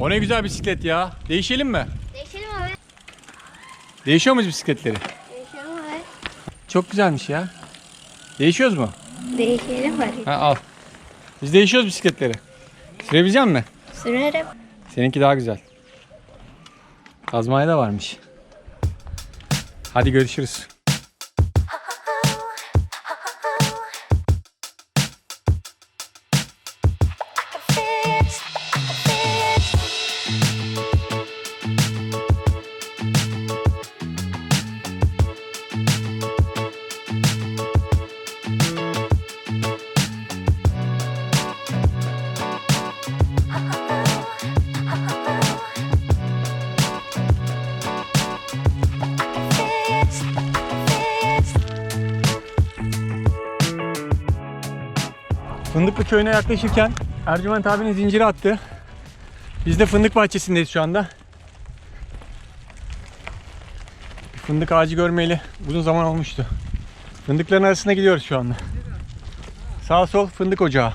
O ne güzel bisiklet ya. Değişelim mi? Değişelim abi. Değişiyor muyuz bisikletleri? Değişelim abi. Çok güzelmiş ya. Değişiyoruz mu? Değişelim abi. Ha al. Biz değişiyoruz bisikletleri. Sürebilecek misin? Sürerim. Seninki daha güzel. Kazmaya da varmış. Hadi görüşürüz. Fındıklı köyüne yaklaşırken Ercüment abinin zinciri attı. Biz de fındık bahçesindeyiz şu anda. Bir fındık ağacı görmeyeli uzun zaman olmuştu. Fındıkların arasına gidiyoruz şu anda. Sağ sol fındık ocağı.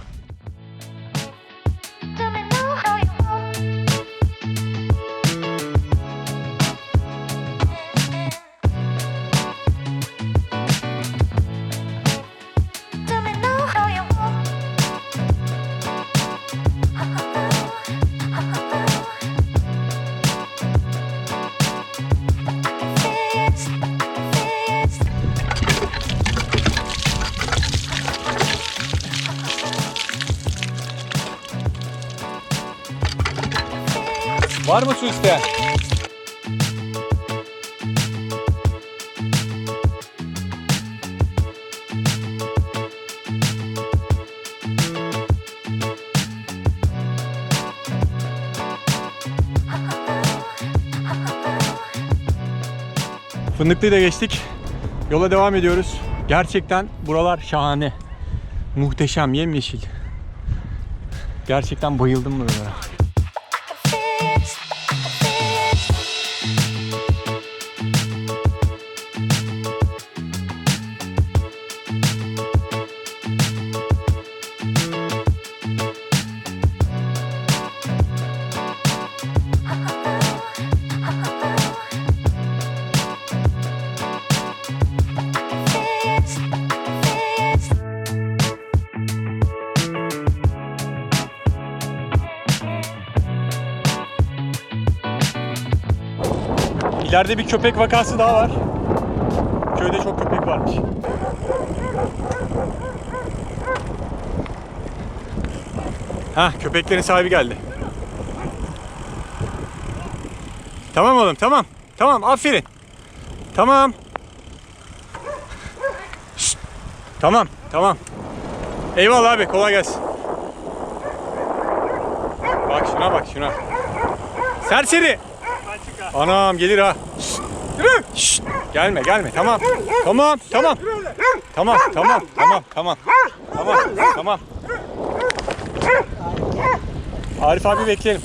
Var mı su isteyen? Fındıklı'yı da geçtik. Yola devam ediyoruz. Gerçekten buralar şahane. Muhteşem, yemyeşil. Gerçekten bayıldım buralara. İleride bir köpek vakası daha var. Köyde çok köpek varmış. Ha, köpeklerin sahibi geldi. Tamam oğlum, tamam. Tamam, aferin. Tamam. Şşt. Tamam, tamam. Eyvallah abi, kolay gelsin. Bak şuna bak şuna. Serseri. Anam gelir ha. Şşt, Yürü. Şşt, Gelme gelme tamam. Tamam tamam. Tamam tamam tamam tamam. Tamam tamam. Arif abi bekleyelim.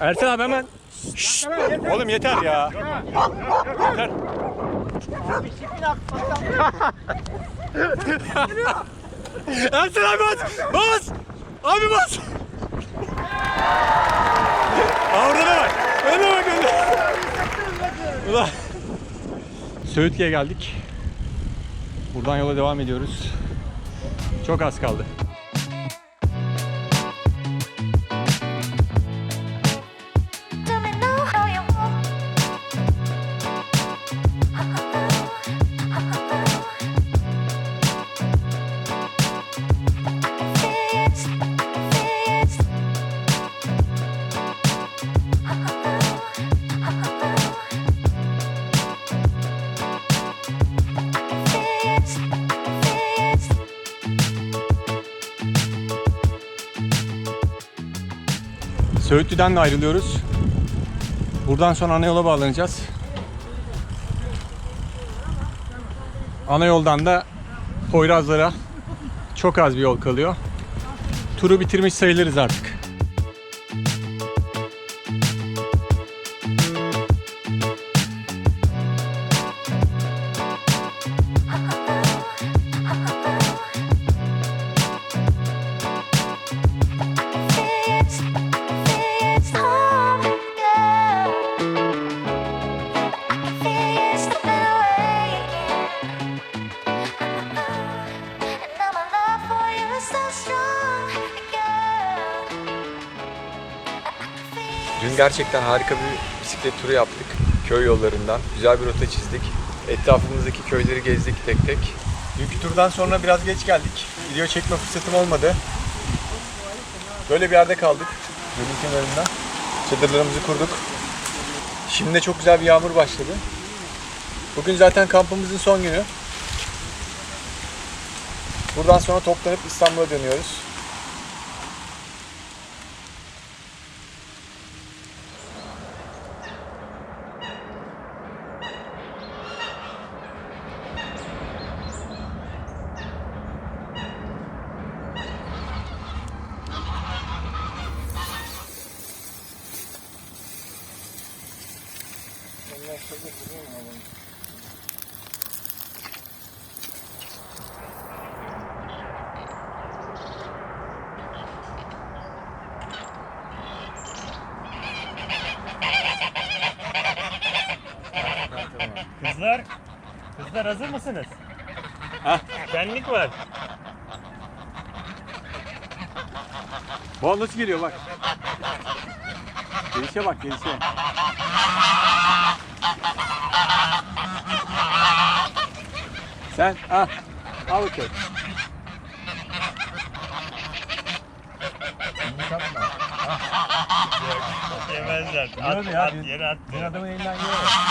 Ertan abi hemen. Şşt, Oğlum yeter ya. Yeter. Ertan abi bas. Bas. Abi bas. Orada da var. Öne bak. Ulan. Söğütge'ye geldik. Buradan yola devam ediyoruz. Çok az kaldı. Söğütlü'den de ayrılıyoruz. Buradan sonra ana yola bağlanacağız. Ana yoldan da Poyrazlara çok az bir yol kalıyor. Turu bitirmiş sayılırız artık. Bugün gerçekten harika bir bisiklet turu yaptık. Köy yollarından. Güzel bir rota çizdik. Etrafımızdaki köyleri gezdik tek tek. Dünkü turdan sonra biraz geç geldik. Video çekme fırsatım olmadı. Böyle bir yerde kaldık. Gölün kenarında. Çadırlarımızı kurduk. Şimdi de çok güzel bir yağmur başladı. Bugün zaten kampımızın son günü. Buradan sonra toplanıp İstanbul'a dönüyoruz. Kızlar, kızlar hazır mısınız? Hah. Benlik var. Bu nasıl geliyor bak. Gelişe bak gelişe. Sen al. Al bakayım. Yemezler. At, mu ya? at, Dün- yere at. Dün adamın elinden yiyor.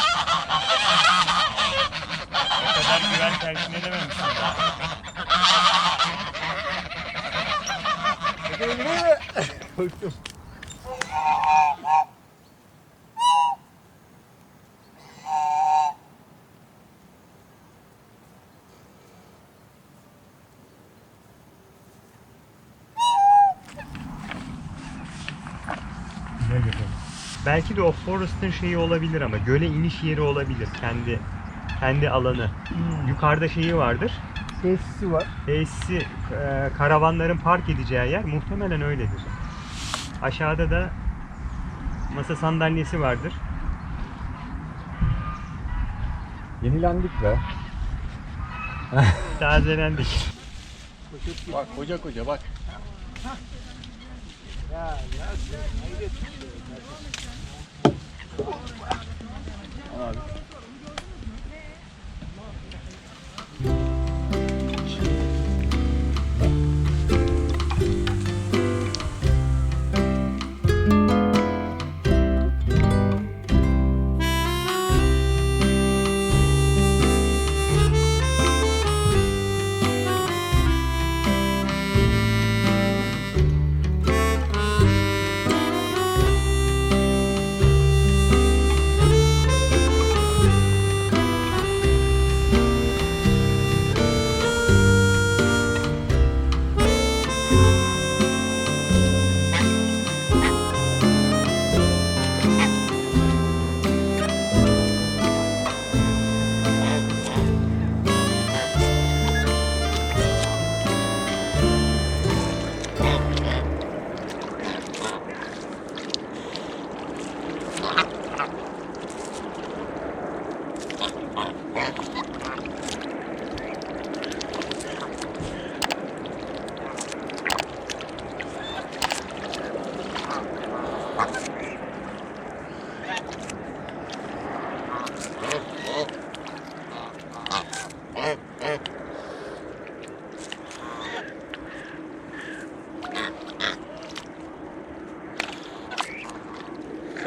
Kadar güven telkin edememişsin. daha. Korktum. Belki de o Forest'ın şeyi olabilir ama göle iniş yeri olabilir. Kendi kendi alanı. Yukarıda şeyi vardır. Tesisi var. Tesisi e, karavanların park edeceği yer muhtemelen öyledir. Aşağıda da masa sandalyesi vardır. Yenilendik be. Tazelendik. Bak koca koca bak. Al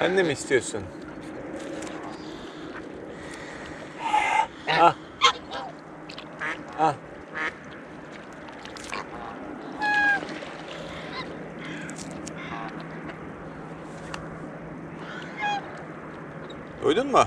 Sen de mi istiyorsun? Ah. Ah. Duydun mu?